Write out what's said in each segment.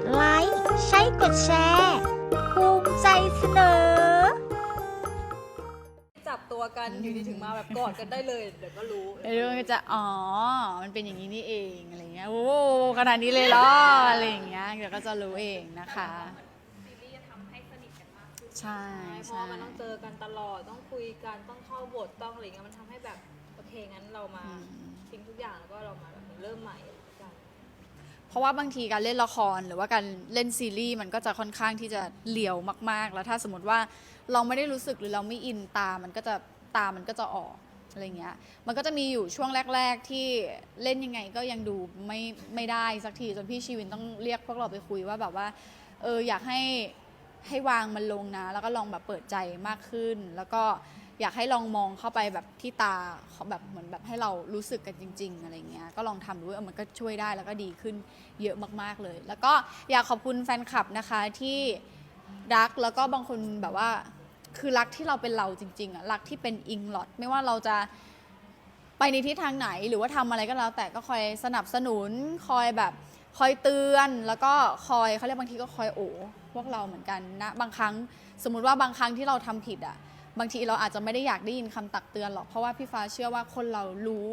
ดแชร์ภูมิใจเสนอ จับตัวกันอยู่ดีถึงมาแบบกอดกันได้เลยเดี๋ยวก็รู้เรื่องก็จะอ๋อ มันเป็นอย่างนี้นี่เองอะไรเงี้ยโอ้โหขนาดนี้เลยเหรออะไรอย่างเงี้ยเดี๋ยวก็จะรู้เองนะคะ ซีรีส์จะทำให้สนิทกันมากขึ้นใช่เพใช่ราะว่ามันต้องเจอกันตลอดต้องคุยกันต้องเข้าบทต้องอะไรเงี้ยมันทำให้แบบโอเคงั้นเรามาอืม ทิ้งทุกอย่างแล้วก็เรามาแบบเริ่มใหม่กันเพ ราะว่าบางทีการเล่นละครหรือว่าการเล่นซีรีส์มันก็จะค่อนข้างที่จะเหลียวมาก ๆ แล้วถ้าสมมติว่าเราไม่ได้รู้สึกหรือเราไม่อินตา มันก็จะตามันก็จะออกอะไรเงี้ย มันก็จะมีอยู่ช่วงแรก ๆ ที่เล่นยังไงก็ยังดูไม่ไม่ได้สักทีจนพี่ชีวินต้องเรียกพวกเราไปคุยว่าแบบว่าเอออยากให้ให้วางมันลงนะ แล้วก็ลองแบบเปิดใจมากขึ้นแล้วก็ อยากให้ลองมองเข้าไปแบบที่ตาเขาแบบเหมือนแบบให้เรารู้สึกกันจริง ๆ อะไรเงี้ยก็ลองทำดูเออมันก็ช่วยได้แล้วก็ดีขึ้นเยอะมากๆเลย แล้วก็อยากขอบคุณแฟนคลับนะคะที่รักแล้วก็บางคนแบบว่าคือรักที่เราเป็นเราจริงๆอะรักที่เป็นอิงลอดไม่ว่าเราจะไปในทิศทางไหนหรือว่าทำอะไรก็แล้ว แต่ก็คอยสนับสนุนคอยแบบคอยเตือนแล้วก็คอยเขาเรียกบางทีก็คอยโอบพวกเราเหมือนกันนะบางครั้งสมมุติว่าบางครั้งที่เราทำผิดอะ บางทีเราอาจจะไม่ได้อยากได้ยินคำตักเตือนหรอกเพราะว่าพี่ฟ้าเชื่อว่าคนเรารู้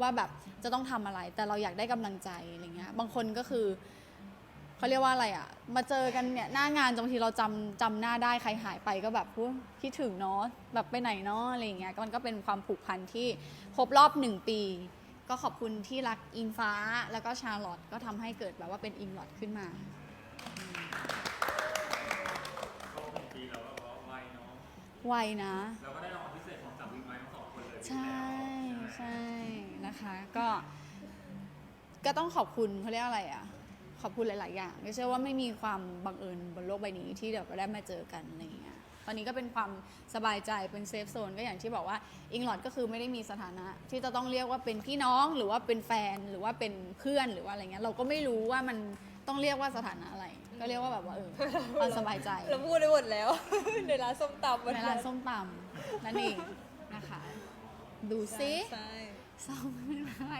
ว่าแบบจะต้องทำอะไร แต่เราอยากได้กำลังใจอะไรเงี้ยบางคนก็คือเขาเรียกว่าอะไรอะ มาเจอกันเนี่ยหน้างานบางทีเราจำจำหน้าได้ใครหายไปก็แบบคิดถึงเนาะแบบไปไหนเนาะอะไรเงี้ยมันก็เป็นความผูกพันที่ครบรอบหนึ่งปี ก็ขอบคุณที่รักอิงฟ้าแล้วก็ชาร์ลอตก็ทำให้เกิดแบบว่าเป็นอิงลอตขึ้นมา ไวนะ เราก็ได้รางวัลพิเศษของจับวินไว้ทั้งสองคนเลยใช่ใช่นะคะก็ก็ต้องขอบคุณเขาเรียกอะไรอะ ขอบคุณหลาย ๆ อย่างไม่ใช่ว่าไม่มีความบังเอิญบนโลกใบนี้ที่เดี๋ยวก็ได้มาเจอกันอะไรอย่างเงี้ยตอนนี้ก็เป็นความสบายใจเป็นเซฟโซนก็อย่างที่บอกว่าอิงลอดก็คือไม่ได้มีสถานะ ที่จะต้องเรียกว่าเป็นพี่น้องหรือว่าเป็นแฟนหรือว่าเป็นเพื่อนหรือว่าอะไรเงี้ยเราก็ไม่รู้ว่ามัน ต้องเรียกว่าสถานะอะไร ก็เรียกว่าแบบว่าเออความสบายใจเราพูดได้หมดแล้ว ในร้านส้มตำวันในร้านส้มตำนั่นเองนะคะ ดูซิใช่ซ้อมไม่ได้